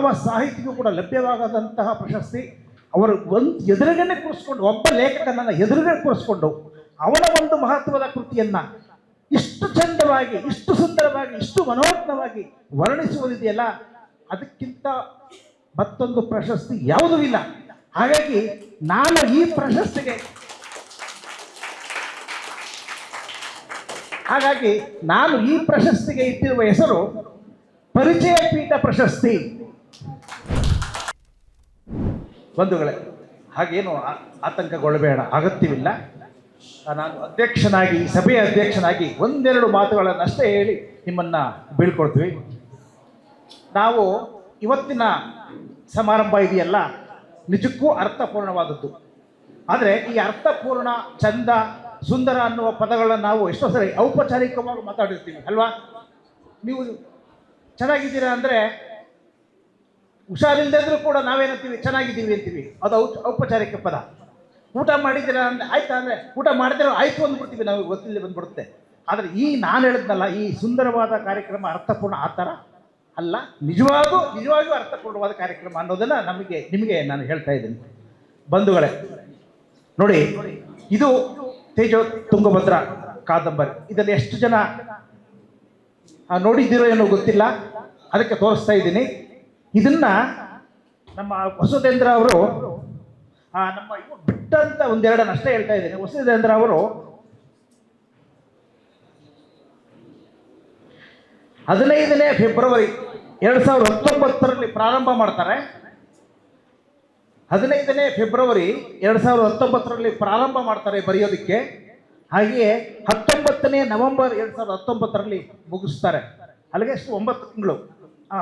ಯಾವ ಸಾಹಿತಿಗೂ ಕೂಡ ಲಭ್ಯವಾಗದಂತಹ ಪ್ರಶಸ್ತಿ ಅವರು ಒಂದು ಎದುರುಗನೆ ಕೂರಿಸ್ಕೊಂಡು, ಒಬ್ಬ ಲೇಖಕನನ್ನು ಎದುರುಗಡೆ ಕೂರಿಸ್ಕೊಂಡು ಅವನ ಒಂದು ಮಹತ್ವದ ಕೃತಿಯನ್ನ ಇಷ್ಟು ಚಂದವಾಗಿ, ಇಷ್ಟು ಸುಂದರವಾಗಿ, ಇಷ್ಟು ಮನೋಜ್ಞವಾಗಿ ವರ್ಣಿಸುವುದಿದೆಯಲ್ಲ, ಅದಕ್ಕಿಂತ ಮತ್ತೊಂದು ಪ್ರಶಸ್ತಿ ಯಾವುದೂ ಇಲ್ಲ. ಹಾಗಾಗಿ ನಾನು ಈ ಪ್ರಶಸ್ತಿಗೆ ಹಾಗಾಗಿ ನಾನು ಈ ಪ್ರಶಸ್ತಿಗೆ ಇಟ್ಟಿರುವ ಹೆಸರು ಪರಿಚಯ ಪೀಠ ಪ್ರಶಸ್ತಿ. ಬಂಧುಗಳೇ, ಹಾಗೇನು ಆತಂಕಗೊಳ್ಳಬೇಡ, ಅಗತ್ಯವಿಲ್ಲ. ನಾನು ಅಧ್ಯಕ್ಷನಾಗಿ, ಸಭೆಯ ಅಧ್ಯಕ್ಷನಾಗಿ ಒಂದೆರಡು ಮಾತುಗಳನ್ನಷ್ಟೇ ಹೇಳಿ ನಿಮ್ಮನ್ನ ಬೀಳ್ಕೊಡ್ತೀವಿ ನಾವು ಇವತ್ತಿನ ಸಮಾರಂಭ ಇದೆಯಲ್ಲ, ನಿಜಕ್ಕೂ ಅರ್ಥಪೂರ್ಣವಾದದ್ದು. ಆದರೆ ಈ ಅರ್ಥಪೂರ್ಣ, ಚಂದ, ಸುಂದರ ಅನ್ನುವ ಪದಗಳನ್ನು ನಾವು ಎಷ್ಟೋ ಸರಿ ಔಪಚಾರಿಕವಾಗಿ ಮಾತಾಡಿರ್ತೀವಿ, ಅಲ್ವಾ? ನೀವು ಚೆನ್ನಾಗಿದ್ದೀರಾ ಅಂದರೆ ಹುಷಾರಿಲ್ಲದಿದ್ರೂ ಕೂಡ ನಾವೇನಂತೀವಿ? ಚೆನ್ನಾಗಿದ್ದೀವಿ ಅಂತೀವಿ. ಅದು ಔಪಚಾರಿಕ ಪದ. ಊಟ ಮಾಡಿದಿರ ಅಂದರೆ, ಆಯ್ತಾ ಅಂದರೆ, ಊಟ ಮಾಡಿದ್ರೆ ಆಯಿತು ಅಂದ್ಬಿಡ್ತೀವಿ ನಾವು, ಗೊತ್ತಿಲ್ಲದೆ ಬಂದ್ಬಿಡುತ್ತೆ. ಆದರೆ ಈ ನಾನು ಹೇಳಿದ್ನಲ್ಲ, ಈ ಸುಂದರವಾದ ಕಾರ್ಯಕ್ರಮ ಅರ್ಥಪೂರ್ಣ ಆ ಥರ ಅಲ್ಲ. ನಿಜವಾಗೂ, ನಿಜವಾಗಿಯೂ ಅರ್ಥಪೂರ್ಣವಾದ ಕಾರ್ಯಕ್ರಮ ಅನ್ನೋದನ್ನು ನಮಗೆ, ನಿಮಗೆ ನಾನು ಹೇಳ್ತಾ ಇದ್ದೀನಿ. ಬಂಧುಗಳೇ, ನೋಡಿ, ಇದು ತೇಜೋ ತುಂಗಭದ್ರ ಕಾದಂಬರಿ. ಇದನ್ನು ಎಷ್ಟು ಜನ ನೋಡಿದ್ದೀರೋ ಏನೋ ಗೊತ್ತಿಲ್ಲ. ಅದಕ್ಕೆ ತೋರಿಸ್ತಾ ಇದ್ದೀನಿ. ಇದನ್ನ ನಮ್ಮ ವಸುಧೇಂದ್ರ ಅವರು ಆ, ನಮ್ಮ ಬಿಟ್ಟಂತ ಒಂದೆರಡನ್ನ ನಷ್ಟ ಹೇಳ್ತಾ ಇದ್ದೇನೆ. ವಸುಧೇಂದ್ರ ಅವರು ಹದಿನೈದನೇ ಫೆಬ್ರವರಿ ಎರಡು ಸಾವಿರದ ಹತ್ತೊಂಬತ್ತರಲ್ಲಿ ಪ್ರಾರಂಭ ಮಾಡ್ತಾರೆ. ಹದಿನೈದನೇ ಫೆಬ್ರವರಿ ಎರಡು ಸಾವಿರದ ಹತ್ತೊಂಬತ್ತರಲ್ಲಿ ಪ್ರಾರಂಭ ಮಾಡ್ತಾರೆ ಬರೆಯೋದಕ್ಕೆ. ಹಾಗೆಯೇ ಹತ್ತೊಂಬತ್ತನೇ ನವೆಂಬರ್ ಎರಡು ಸಾವಿರದ ಹತ್ತೊಂಬತ್ತರಲ್ಲಿ ಮುಗಿಸ್ತಾರೆ. ಅಲ್ಲಿಗೆ ಎಷ್ಟು? ಒಂಬತ್ತು ತಿಂಗಳು. ಆ,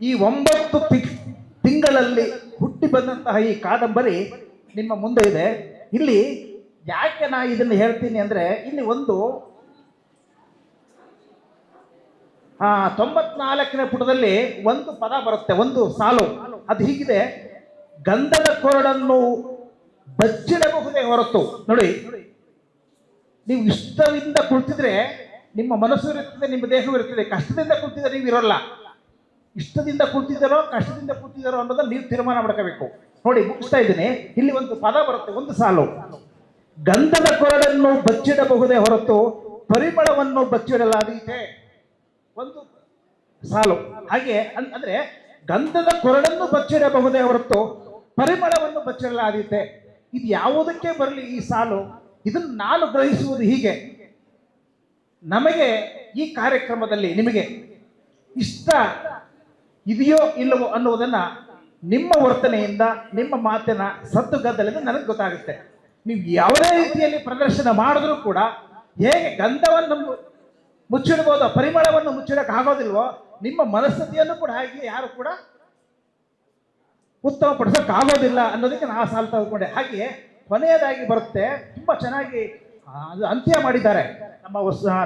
ಈ ಒಂಬತ್ತು ತಿಂಗಳಲ್ಲಿ ಹುಟ್ಟಿ ಬಂದಂತಹ ಈ ಕಾದಂಬರಿ ನಿಮ್ಮ ಮುಂದೆ ಇದೆ. ಇಲ್ಲಿ ಯಾಕೆ ನಾ ಇದನ್ನು ಹೇಳ್ತೀನಿ ಅಂದರೆ ಇಲ್ಲಿ ಒಂದು, ಆ, ತೊಂಬತ್ನಾಲ್ಕನೇ ಪುಟದಲ್ಲಿ ಒಂದು ಪದ ಬರುತ್ತೆ, ಒಂದು ಸಾಲು. ಅದು ಹೀಗಿದೆ, ಗಂಧದ ಕೊರಡನ್ನು ಬಚ್ಚಿಡಬಹುದೇ ಹೊರತು. ನೋಡಿ, ನೀವು ಇಷ್ಟದಿಂದ ಕುಳಿತಿದ್ರೆ ನಿಮ್ಮ ಮನಸ್ಸು ಇರುತ್ತದೆ, ನಿಮ್ಮ ದೇಹವೂ ಇರುತ್ತದೆ. ಕಷ್ಟದಿಂದ ಕುಳಿತಿದ್ರೆ ನೀವು ಇರೋಲ್ಲ. ಇಷ್ಟದಿಂದ ಕೂತಿದ್ದಾರೋ, ಕಷ್ಟದಿಂದ ಕೂತಿದ್ದಾರೋ ಅನ್ನೋದನ್ನ ನೀವು ತೀರ್ಮಾನ ಮಾಡ್ಕೋಬೇಕು. ನೋಡಿ, ಮುಗಿಸ್ತಾ ಇದ್ದೀನಿ. ಇಲ್ಲಿ ಒಂದು ಪದ ಬರುತ್ತೆ, ಒಂದು ಸಾಲು. ಗಂಧದ ಕೊರಳನ್ನು ಬಚ್ಚಿಡಬಹುದೇ ಹೊರತು ಪರಿಮಳವನ್ನು ಬಚ್ಚಿಡಲಾದೀತೆ. ಒಂದು ಸಾಲು. ಹಾಗೆ ಅಂದ್ರೆ ಗಂಧದ ಕೊರಳನ್ನು ಬಚ್ಚಿಡಬಹುದೇ ಹೊರತು ಪರಿಮಳವನ್ನು ಬಚ್ಚಿಡಲಾದೀತೆ. ಇದು ಯಾವುದಕ್ಕೆ ಬರಲಿ ಈ ಸಾಲು? ಇದನ್ನು ನಾನು ಗ್ರಹಿಸುವುದು ಹೀಗೆ. ನಮಗೆ ಈ ಕಾರ್ಯಕ್ರಮದಲ್ಲಿ ನಿಮಗೆ ಇಷ್ಟ ಇದೆಯೋ ಇಲ್ಲವೋ ಅನ್ನುವುದನ್ನ ನಿಮ್ಮ ವರ್ತನೆಯಿಂದ, ನಿಮ್ಮ ಮಾತಿನ ಸದ್ದುಗದ್ದಲಿಂದ ನನಗೆ ಗೊತ್ತಾಗುತ್ತೆ. ನೀವು ಯಾವುದೇ ರೀತಿಯಲ್ಲಿ ಪ್ರದರ್ಶನ ಮಾಡಿದ್ರೂ ಕೂಡ ಹೇಗೆ ಗಂಧವನ್ನು ಮುಚ್ಚಿಡಬಹುದು ಪರಿಮಳವನ್ನು ಮುಚ್ಚಿಡಕ್ಕೆ ಆಗೋದಿಲ್ವೋ, ನಿಮ್ಮ ಮನಸ್ಥಿತಿಯನ್ನು ಕೂಡ ಹಾಗೆ ಯಾರು ಕೂಡ ಉತ್ತಮ ಪಡಿಸೋಕೆ ಆಗೋದಿಲ್ಲ ಅನ್ನೋದಕ್ಕೆ ನಾ ಸಾಲ ತಗೊಂಡೆ ಹಾಗೆ ಕೊನೆಯದಾಗಿ ಬರುತ್ತೆ, ತುಂಬಾ ಚೆನ್ನಾಗಿ ಅದು ಅಂತ್ಯ ಮಾಡಿದ್ದಾರೆ. ನಮ್ಮ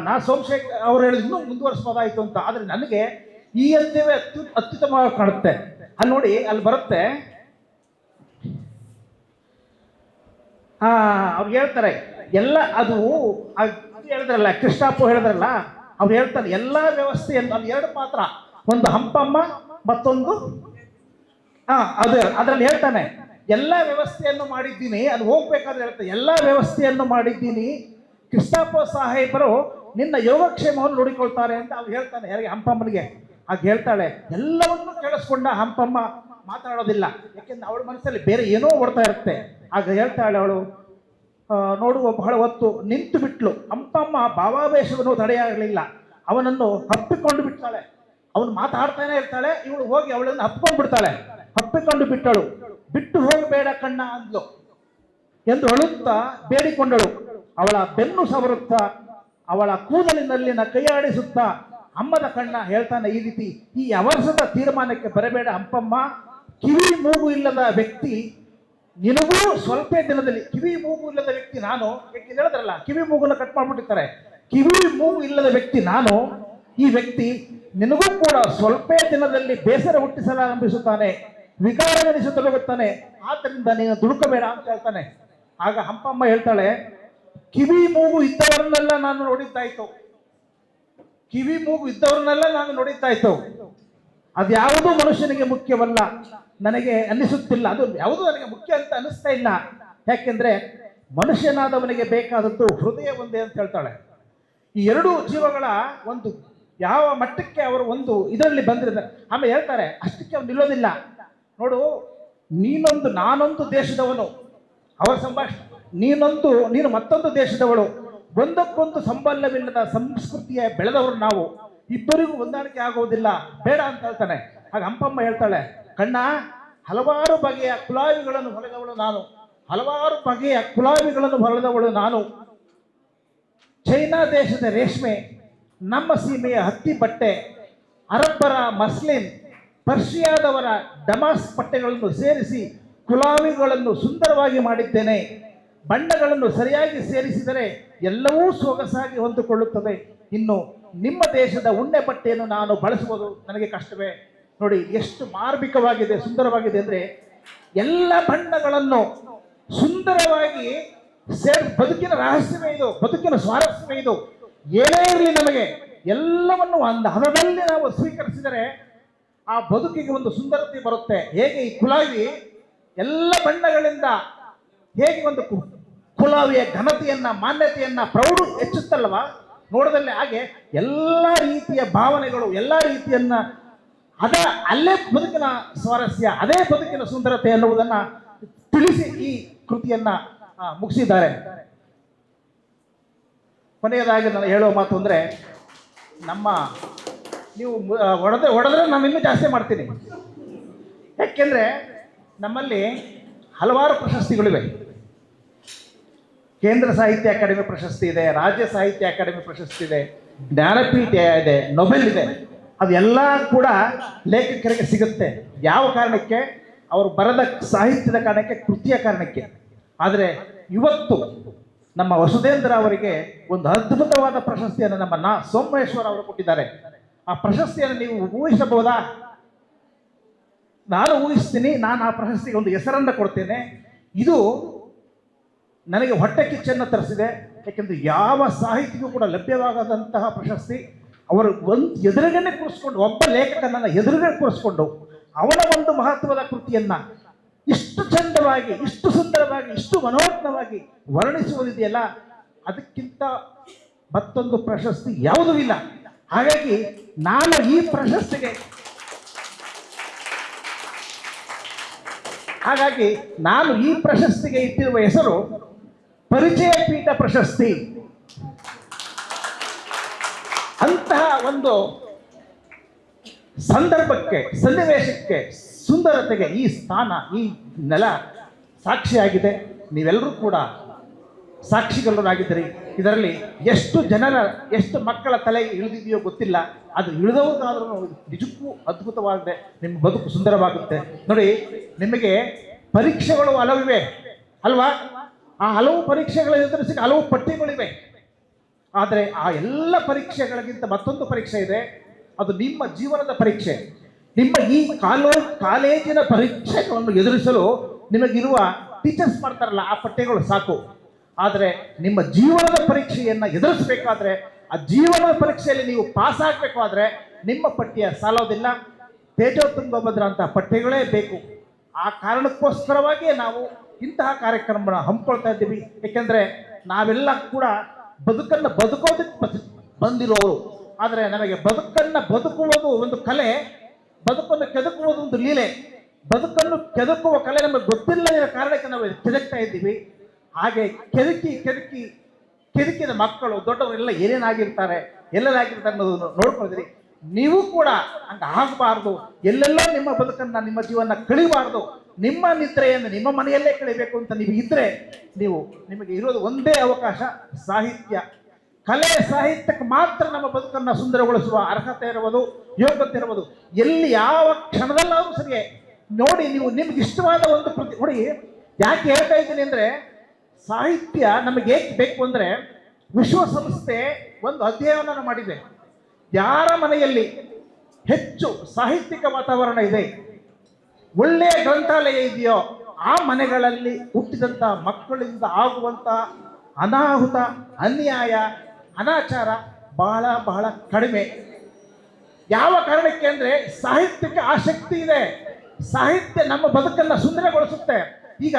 ನಾ ಸೋಮಶೇಖರ್ ಅವರು ಹೇಳಿದ ಇನ್ನೂ ಅಂತ. ಆದ್ರೆ ನನಗೆ ಈ ಅಂತ್ಯವೇ ಅತ್ಯು, ಅತ್ಯುತ್ತಮವಾಗಿ ಕಾಣುತ್ತೆ. ಅಲ್ಲಿ ನೋಡಿ, ಅಲ್ಲಿ ಬರುತ್ತೆ. ಆ, ಅವ್ರು ಹೇಳ್ತಾರೆ, ಎಲ್ಲ ಅದು ಹೇಳಿದ್ರಲ್ಲ, ಕೃಷ್ಣಪ್ಪ ಹೇಳಿದ್ರಲ್ಲ, ಅವ್ರು ಹೇಳ್ತಾರೆ, ಎಲ್ಲ ವ್ಯವಸ್ಥೆಯನ್ನು, ಅಲ್ಲಿ ಎರಡು ಪಾತ್ರ ಒಂದು ಹಂಪಮ್ಮ, ಮತ್ತೊಂದು ಹಾ ಅದು, ಅದ್ರಲ್ಲಿ ಹೇಳ್ತಾನೆ, ಎಲ್ಲ ವ್ಯವಸ್ಥೆಯನ್ನು ಮಾಡಿದ್ದೀನಿ, ಅಲ್ಲಿ ಹೋಗ್ಬೇಕಾದ್ರೆ ಹೇಳ್ತಾರೆ, ಎಲ್ಲ ವ್ಯವಸ್ಥೆಯನ್ನು ಮಾಡಿದ್ದೀನಿ, ಕೃಷ್ಣಪ್ಪ ಸಾಹೇಬರು ನಿನ್ನ ಯೋಗಕ್ಷೇಮವನ್ನು ನೋಡಿಕೊಳ್ತಾರೆ ಅಂತ ಅವ್ರು ಹೇಳ್ತಾನೆ, ಯಾರಿಗೆ, ಹಂಪಮ್ಮನಿಗೆ. ಆಗ ಹೇಳ್ತಾಳೆ, ಎಲ್ಲವನ್ನೂ ಕೇಳಿಸ್ಕೊಂಡ ಹಂಪಮ್ಮ ಮಾತಾಡೋದಿಲ್ಲ. ಯಾಕೆಂದ್ರೆ ಅವಳ ಮನಸ್ಸಲ್ಲಿ ಬೇರೆ ಏನೋ ಓಡ್ತಾ ಇರುತ್ತೆ. ಆಗ ಹೇಳ್ತಾಳೆ ಅವಳು ನೋಡುವ ಬಹಳ ಹೊತ್ತು ನಿಂತು ಬಿಟ್ಲು. ಹಂಪಮ್ಮ ಭಾವಾವೇಶವನ್ನು ತಡೆಯಾಗಲಿಲ್ಲ. ಅವನನ್ನು ಹಪ್ಪಿಕೊಂಡು ಬಿಡ್ತಾಳೆ ಅವನು ಮಾತಾಡ್ತಾನೆ ಇರ್ತಾಳೆ, ಇವಳು ಹೋಗಿ ಅವಳನ್ನು ಹಪ್ಕೊಂಡು ಬಿಡ್ತಾಳೆ. ಹಪ್ಪಿಕೊಂಡು ಬಿಟ್ಟಳು. ಬಿಟ್ಟು ಹೋಗಬೇಡ ಕಣ್ಣ ಅಂದ್ಲು. ಎಂದು ಅಳುತ್ತಾ ಬೇಡಿಕೊಂಡಳು. ಅವಳ ಬೆನ್ನು ಸವರುತ್ತಾ, ಅವಳ ಕೂದಲಿನಲ್ಲಿನ ಕೈಯಾಡಿಸುತ್ತಾ ಅಮ್ಮದ ಕಣ್ಣ ಹೇಳ್ತಾನೆ ಈ ರೀತಿ, ಈ ಅವಸರದ ತೀರ್ಮಾನಕ್ಕೆ ಬರಬೇಡ ಅಂಪಮ್ಮ ಕಿವಿ ಮೂಗು ಇಲ್ಲದ ವ್ಯಕ್ತಿ, ನಿನಗೂ ಸ್ವಲ್ಪ ದಿನದಲ್ಲಿ ಕಿವಿ ಮೂಗು ಇಲ್ಲದ ವ್ಯಕ್ತಿ ನಾನು. ಹೇಳಿದ್ರಲ್ಲ, ಕಿವಿ ಮೂಗನ್ನ ಕಟ್ ಮಾಡ್ಬಿಟ್ಟಿರ್ತಾರೆ. ಕಿವಿ ಮೂಗು ಇಲ್ಲದ ವ್ಯಕ್ತಿ ನಾನು, ಈ ವ್ಯಕ್ತಿ ನಿನಗೂ ಕೂಡ ಸ್ವಲ್ಪ ದಿನದಲ್ಲಿ ಬೇಸರ ಹುಟ್ಟಿಸಲಾರಂಭಿಸುತ್ತಾನೆ ವಿಕಾರವೆನಿಸುತ್ತಲೋಗುತ್ತಾನೆ ಆದ್ದರಿಂದ ನೀನು ದುಡುಕಬೇಡ ಅಂತ ಹೇಳ್ತಾನೆ. ಆಗ ಹಂಪಮ್ಮ ಹೇಳ್ತಾಳೆ, ಕಿವಿ ಮೂಗು ಇದ್ದವರನ್ನೆಲ್ಲ ನಾನು ನೋಡಿದ್ದಾಯ್ತು. ಕಿವಿ ಮೂಗು ಇದ್ದವ್ರನ್ನೆಲ್ಲ ನಾನು ನೋಡಿದ್ದಾಯ್ತು ಅದ್ಯಾವುದೂ ಮನುಷ್ಯನಿಗೆ ಮುಖ್ಯವಲ್ಲ. ನನಗೆ ಅನ್ನಿಸುತ್ತಿಲ್ಲ. ಅದು ಯಾವುದು ನನಗೆ ಮುಖ್ಯ ಅಂತ ಅನಿಸ್ತಾ ಇಲ್ಲ. ಯಾಕೆಂದ್ರೆ ಮನುಷ್ಯನಾದವನಿಗೆ ಬೇಕಾದದ್ದು ಹೃದಯ ಒಂದೇ ಅಂತ ಹೇಳ್ತಾಳೆ. ಈ ಎರಡು ಜೀವಗಳ ಒಂದು ಯಾವ ಮಟ್ಟಕ್ಕೆ ಅವರು ಒಂದು ಇದರಲ್ಲಿ ಬಂದಿರ್ತಾರೆ ಆಮೇಲೆ ಹೇಳ್ತಾರೆ, ಅಷ್ಟಕ್ಕೆ ಅವ್ನು ನಿಲ್ಲೋದಿಲ್ಲ. ನೋಡು, ನೀನೊಂದು ನಾನೊಂದು ದೇಶದವನು. ಅವರ ಸಂಭಾಷಣೆ, ನೀನೊಂದು, ನೀನು ಮತ್ತೊಂದು ದೇಶದವಳು. ಒಂದಕ್ಕೊಂದು ಸಂಬಂಧವಿಲ್ಲದ ಸಂಸ್ಕೃತಿಯ ಬೆಳೆದವರು ನಾವು, ಇಬ್ಬರಿಗೂ ಹೊಂದಾಣಿಕೆ ಆಗೋದಿಲ್ಲ, ಬೇಡ ಅಂತ ಹೇಳ್ತಾನೆ. ಆಗ ಅಂಪಮ್ಮ ಹೇಳ್ತಾಳೆ, ಕಣ್ಣ, ಹಲವಾರು ಬಗೆಯ ಕುಲಾವಿಗಳನ್ನು ಹೊರಗವಳು ನಾನು. ಹಲವಾರು ಬಗೆಯ ಕುಲಾವಿಗಳನ್ನು ಹೊರಳದವಳು ನಾನು. ಚೈನಾ ದೇಶದ ರೇಷ್ಮೆ, ನಮ್ಮ ಸೀಮೆಯ ಹತ್ತಿ ಬಟ್ಟೆ, ಅರಬ್ಬರ ಮಸ್ಲಿನ್, ಪರ್ಷಿಯಾದವರ ಡಮಾಸ್ ಬಟ್ಟೆಗಳನ್ನು ಸೇರಿಸಿ ಕುಲಾವಿಗಳನ್ನು ಸುಂದರವಾಗಿ ಮಾಡಿದ್ದೇನೆ. ಬಣ್ಣಗಳನ್ನು ಸರಿಯಾಗಿ ಸೇರಿಸಿದರೆ ಎಲ್ಲವೂ ಸೊಗಸಾಗಿ ಹೊಂದಿಕೊಳ್ಳುತ್ತದೆ. ಇನ್ನು ನಿಮ್ಮ ದೇಶದ ಉಣ್ಣೆ ಬಟ್ಟೆಯನ್ನು ನಾನು ಬಳಸುವುದು ನನಗೆ ಕಷ್ಟವೇ. ನೋಡಿ, ಎಷ್ಟು ಮಾರ್ಮಿಕವಾಗಿದೆ ಸುಂದರವಾಗಿದೆ ಅಂದರೆ ಎಲ್ಲ ಬಣ್ಣಗಳನ್ನು ಸುಂದರವಾಗಿ ಸೇರ್, ಬದುಕಿನ ರಹಸ್ಯವೇ ಇದು, ಬದುಕಿನ ಸ್ವಾರಸ್ಯವೇ ಇದು. ಏನೇ ಇರಲಿ ನಮಗೆ, ಎಲ್ಲವನ್ನು ಒಂದು ಹದದಲ್ಲಿ ನಾವು ಸ್ವೀಕರಿಸಿದರೆ ಆ ಬದುಕಿಗೆ ಒಂದು ಸುಂದರತೆ ಬರುತ್ತೆ. ಹೇಗೆ ಈ ಕುಲಾವಿ ಎಲ್ಲ ಬಣ್ಣಗಳಿಂದ ಹೇಗೆ ಒಂದು ಕುಲಾವಿಯ ಘನತೆಯನ್ನ, ಮಾನ್ಯತೆಯನ್ನ ಪ್ರೌಢ ಹೆಚ್ಚುತ್ತಲ್ವ ನೋಡದಲ್ಲಿ ಹಾಗೆ ಎಲ್ಲ ರೀತಿಯ ಭಾವನೆಗಳು, ಎಲ್ಲ ರೀತಿಯನ್ನ ಅದ ಅಲ್ಲೇ ಬದುಕಿನ ಸ್ವಾರಸ್ಯ, ಅದೇ ಬದುಕಿನ ಸುಂದರತೆ ಎನ್ನುವುದನ್ನ ತಿಳಿಸಿ ಈ ಕೃತಿಯನ್ನ ಮುಗಿಸಿದ್ದಾರೆ. ಕೊನೆಯದಾಗಿ ನಾನು ಹೇಳುವ ಮಾತು ಅಂದ್ರೆ ನಮ್ಮ ನೀವು ಹೊಡೆದ್ರೆ ಹೊಡೆದ್ರೆ ನಾನು ಇನ್ನೂ ಜಾಸ್ತಿ ಮಾಡ್ತೀನಿ. ಯಾಕೆಂದ್ರೆ ನಮ್ಮಲ್ಲಿ ಹಲವಾರು ಪ್ರಶಸ್ತಿಗಳಿವೆ. ಕೇಂದ್ರ ಸಾಹಿತ್ಯ ಅಕಾಡೆಮಿ ಪ್ರಶಸ್ತಿ ಇದೆ, ರಾಜ್ಯ ಸಾಹಿತ್ಯ ಅಕಾಡೆಮಿ ಪ್ರಶಸ್ತಿ ಇದೆ, ಜ್ಞಾನಪೀಠ ಇದೆ ನೊಬೆಲ್ ಇದೆ. ಅದೆಲ್ಲ ಕೂಡ ಲೇಖಕರಿಗೆ ಸಿಗುತ್ತೆ. ಯಾವ ಕಾರಣಕ್ಕೆ? ಅವರು ಬರೆದ ಸಾಹಿತ್ಯದ ಕಾರಣಕ್ಕೆ, ಕೃತಿಯ ಕಾರಣಕ್ಕೆ. ಆದರೆ ಇವತ್ತು ನಮ್ಮ ವಸುಧೇಂದ್ರ ಅವರಿಗೆ ಒಂದು ಅದ್ಭುತವಾದ ಪ್ರಶಸ್ತಿಯನ್ನು ನಮ್ಮ ನಾ ಸೋಮೇಶ್ವರ ಅವರು ಕೊಟ್ಟಿದ್ದಾರೆ. ಆ ಪ್ರಶಸ್ತಿಯನ್ನು ನೀವು ಊಹಿಸಬಹುದಾ? ನಾನು ಊಹಿಸ್ತೀನಿ, ನಾನು ಆ ಪ್ರಶಸ್ತಿಗೆ ಒಂದು ಹೆಸರನ್ನು ಕೊಡ್ತೇನೆ. ಇದು ನನಗೆ ಹೊಟ್ಟೆ ಕಿಚ್ಚನ್ನು ತರಿಸಿದೆ. ಯಾಕೆಂದರೆ ಯಾವ ಸಾಹಿತಿಗೂ ಕೂಡ ಲಭ್ಯವಾಗದಂತಹ ಪ್ರಶಸ್ತಿ ಅವರು ಒಂದು ಎದುರುಗಡೆ ಕೂರಿಸ್ಕೊಂಡು, ಒಬ್ಬ ಲೇಖಕನನ್ನು ಎದುರುಗಡೆ ಕೂರಿಸ್ಕೊಂಡು ಅವನ ಒಂದು ಮಹತ್ವದ ಕೃತಿಯನ್ನ ಇಷ್ಟು ಚಂದವಾಗಿ, ಇಷ್ಟು ಸುಂದರವಾಗಿ, ಇಷ್ಟು ಮನೋಜ್ಞವಾಗಿ ವರ್ಣಿಸುವುದಿದೆಯಲ್ಲ, ಅದಕ್ಕಿಂತ ಮತ್ತೊಂದು ಪ್ರಶಸ್ತಿ ಯಾವುದೂ ಇಲ್ಲ. ಹಾಗಾಗಿ ನಾನು ಈ ಪ್ರಶಸ್ತಿಗೆ ಹಾಗಾಗಿ ನಾನು ಈ ಪ್ರಶಸ್ತಿಗೆ ಇಟ್ಟಿರುವ ಹೆಸರು ಪರಿಚಯ ಪೀಠ ಪ್ರಶಸ್ತಿ. ಅಂತಹ ಒಂದು ಸಂದರ್ಭಕ್ಕೆ, ಸನ್ನಿವೇಶಕ್ಕೆ ಸುಂದರತೆಗೆ ಈ ಸ್ಥಾನ, ಈ ನೆಲ ಸಾಕ್ಷಿಯಾಗಿದೆ. ನೀವೆಲ್ಲರೂ ಕೂಡ ಸಾಕ್ಷಿಗಳರಾಗಿದ್ದೀರಿ. ಇದರಲ್ಲಿ ಎಷ್ಟು ಜನರ, ಎಷ್ಟು ಮಕ್ಕಳ ತಲೆ ಇಳಿದಿದೆಯೋ ಗೊತ್ತಿಲ್ಲ. ಅದು ಇಳಿದವುದಾದ್ರೂ ನಿಜಕ್ಕೂ ಅದ್ಭುತವಾಗಿದೆ. ನಿಮ್ಮ ಬದುಕು ಸುಂದರವಾಗುತ್ತೆ. ನೋಡಿ, ನಿಮಗೆ ಪರೀಕ್ಷೆಗಳು ಹಲವಿವೆ ಅಲ್ವಾ? ಆ ಹಲವು ಪರೀಕ್ಷೆಗಳ ಎದುರಿಸಿ ಹಲವು ಪಟ್ಟಿಗಳಿವೆ ಆದರೆ ಆ ಎಲ್ಲ ಪರೀಕ್ಷೆಗಳಿಗಿಂತ ಮತ್ತೊಂದು ಪರೀಕ್ಷೆ ಇದೆ. ಅದು ನಿಮ್ಮ ಜೀವನದ ಪರೀಕ್ಷೆ. ನಿಮ್ಮ ಈ ಕಾಲೋ ಕಾಲೇಜಿನ ಪರೀಕ್ಷೆಗಳನ್ನು ಎದುರಿಸಲು ನಿಮಗಿರುವ ಟೀಚರ್ಸ್ ಮಾಡ್ತಾರಲ್ಲ, ಆ ಪಠ್ಯಗಳು ಸಾಕು. ಆದರೆ ನಿಮ್ಮ ಜೀವನದ ಪರೀಕ್ಷೆಯನ್ನು ಎದುರಿಸಬೇಕಾದ್ರೆ, ಆ ಜೀವನದ ಪರೀಕ್ಷೆಯಲ್ಲಿ ನೀವು ಪಾಸ್ ಆಗಬೇಕಾದ್ರೆ ನಿಮ್ಮ ಪಠ್ಯ ಸಾಲೋದಿಲ್ಲ. ತೇಜೋ ತುಂಗಭದ್ರ ಅಂತ ಪಠ್ಯಗಳೇ ಬೇಕು. ಆ ಕಾರಣಕ್ಕೋಸ್ಕರವಾಗಿಯೇ ನಾವು ಇಂತಹ ಕಾರ್ಯಕ್ರಮವನ್ನು ಹಮ್ಮಿಕೊಳ್ತಾ ಇದ್ದೀವಿ. ಏಕೆಂದರೆ ನಾವೆಲ್ಲ ಕೂಡ ಬದುಕನ್ನು ಬದುಕೋದಕ್ಕೆ ಬದ್- ಬಂದಿರೋರು. ಆದರೆ ನಮಗೆ ಬದುಕನ್ನು ಬದುಕುವುದು ಒಂದು ಕಲೆ. ಬದುಕನ್ನು ಕೆದಕುವುದು ಒಂದು ಲೀಲೆ. ಬದುಕನ್ನು ಕೆದಕುವ ಕಲೆ ನಮಗೆ ಗೊತ್ತಿಲ್ಲದ ಕಾರಣಕ್ಕೆ ನಾವು ಕೆದಕ್ತಾ ಇದ್ದೀವಿ. ಹಾಗೆ ಕೆದಕಿ ಕೆದಕಿ, ಕೆದಕಿದ ಮಕ್ಕಳು, ದೊಡ್ಡವರೆಲ್ಲ ಏನೇನಾಗಿರ್ತಾರೆ, ಎಲ್ಲರಾಗಿರ್ತಾರೆ ಅನ್ನೋದನ್ನು ನೋಡ್ಕೊಳ್ತೀರಿ ನೀವು ಕೂಡ ಹಂಗೆ ಆಗಬಾರ್ದು. ಎಲ್ಲೆಲ್ಲ ನಿಮ್ಮ ಬದುಕನ್ನು, ನಿಮ್ಮ ಜೀವನ ಕಳಿಬಾರ್ದು. ನಿಮ್ಮ ನಿದ್ರೆಯನ್ನು ನಿಮ್ಮ ಮನೆಯಲ್ಲೇ ಕಳಿಬೇಕು ಅಂತ ನೀವು ಇದ್ರೆ ನೀವು ನಿಮಗೆ ಇರೋದು ಒಂದೇ ಅವಕಾಶ, ಸಾಹಿತ್ಯ. ಕಲೆ ಸಾಹಿತ್ಯಕ್ಕೆ ಮಾತ್ರ ನಮ್ಮ ಬದುಕನ್ನು ಸುಂದರಗೊಳಿಸುವ ಅರ್ಹತೆ ಇರುವುದು, ಯೋಗ್ಯತೆ ಇರುವುದು. ಎಲ್ಲಿ ಯಾವ ಕ್ಷಣದಲ್ಲಾದರೂ ಸರಿಯೇ, ನೋಡಿ ನೀವು ನಿಮ್ಗೆ ಇಷ್ಟವಾದ ಒಂದು ಕೃತಿ ನೋಡಿ ಯಾಕೆ ಹೇಳ್ತಾ ಇದ್ದೀನಿ ಅಂದ್ರೆ, ಸಾಹಿತ್ಯ ನಮಗೆ ಏಕೆ ಬೇಕು ಅಂದ್ರೆ ವಿಶ್ವಸಂಸ್ಥೆ ಒಂದು ಅಧ್ಯಯನ ಮಾಡಿದೆ. ಯಾರ ಮನೆಯಲ್ಲಿ ಹೆಚ್ಚು ಸಾಹಿತ್ಯಿಕ ವಾತಾವರಣ ಇದೆ? ಒಳ್ಳೆಯ ಗ್ರಂಥಾಲಯ ಇದೆಯೋ, ಆ ಮನೆಗಳಲ್ಲಿ ಹುಟ್ಟಿದಂಥ ಮಕ್ಕಳಿಂದ ಆಗುವಂಥ ಅನಾಹುತ, ಅನ್ಯಾಯ, ಅನಾಚಾರ ಬಹಳ ಬಹಳ ಕಡಿಮೆ. ಯಾವ ಕಾರಣಕ್ಕೆ ಅಂದರೆ ಸಾಹಿತ್ಯಕ್ಕೆ ಆಸಕ್ತಿ ಇದೆ. ಸಾಹಿತ್ಯ ನಮ್ಮ ಬದುಕನ್ನು ಸುಂದರಗೊಳಿಸುತ್ತೆ. ಈಗ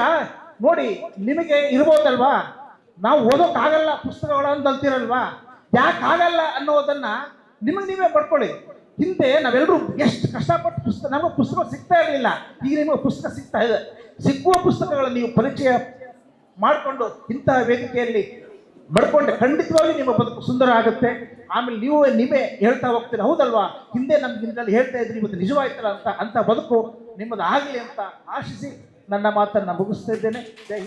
ನೋಡಿ, ನಿಮಗೆ ಇರ್ಬೋದಲ್ವಾ? ನಾವು ಓದೋಕ್ಕಾಗಲ್ಲ ಪುಸ್ತಕಗಳನ್ನು ಅಂತೀರಲ್ವಾ ಯಾಕಾಗಲ್ಲ ಅನ್ನೋದನ್ನ ನಿಮಗೆ ನೀವೇ ಪಡ್ಕೊಳ್ಳಿ. ಹಿಂದೆ ನಾವೆಲ್ಲರೂ ಎಷ್ಟು ಕಷ್ಟಪಟ್ಟು ಪುಸ್ತಕ ನಮಗೆ ಪುಸ್ತಕ ಸಿಗ್ತಾ ಇರಲಿಲ್ಲ. ಈಗ ನಿಮಗೆ ಪುಸ್ತಕ ಸಿಗ್ತಾ ಇದೆ. ಸಿಕ್ಕುವ ಪುಸ್ತಕಗಳನ್ನು ನೀವು ಪರಿಚಯ ಮಾಡಿಕೊಂಡು ಇಂತಹ ವೇದಿಕೆಯಲ್ಲಿ ಮಡ್ಕೊಂಡ್ರೆ ಖಂಡಿತವಾಗಿ ನಿಮ್ಮ ಬದುಕು ಸುಂದರ ಆಗುತ್ತೆ. ಆಮೇಲೆ ನೀವು ನೀವೇ ಹೇಳ್ತಾ ಹೋಗ್ತೀರ, ಹೌದಲ್ವಾ? ಹಿಂದೆ ನಮ್ಗೆ ದಿನದಲ್ಲಿ ಹೇಳ್ತಾ ಇದ್ರಿ ಇವತ್ತು ನಿಜವಾಯ್ತಲ್ಲ ಅಂತ ಅಂತ ಬದುಕು ನಿಮ್ಮದು ಆಗಲಿ ಅಂತ ಆಶಿಸಿ ನನ್ನ ಮಾತನ್ನು ಮುಗಿಸ್ತಾ ಇದ್ದೇನೆ. ಜೈ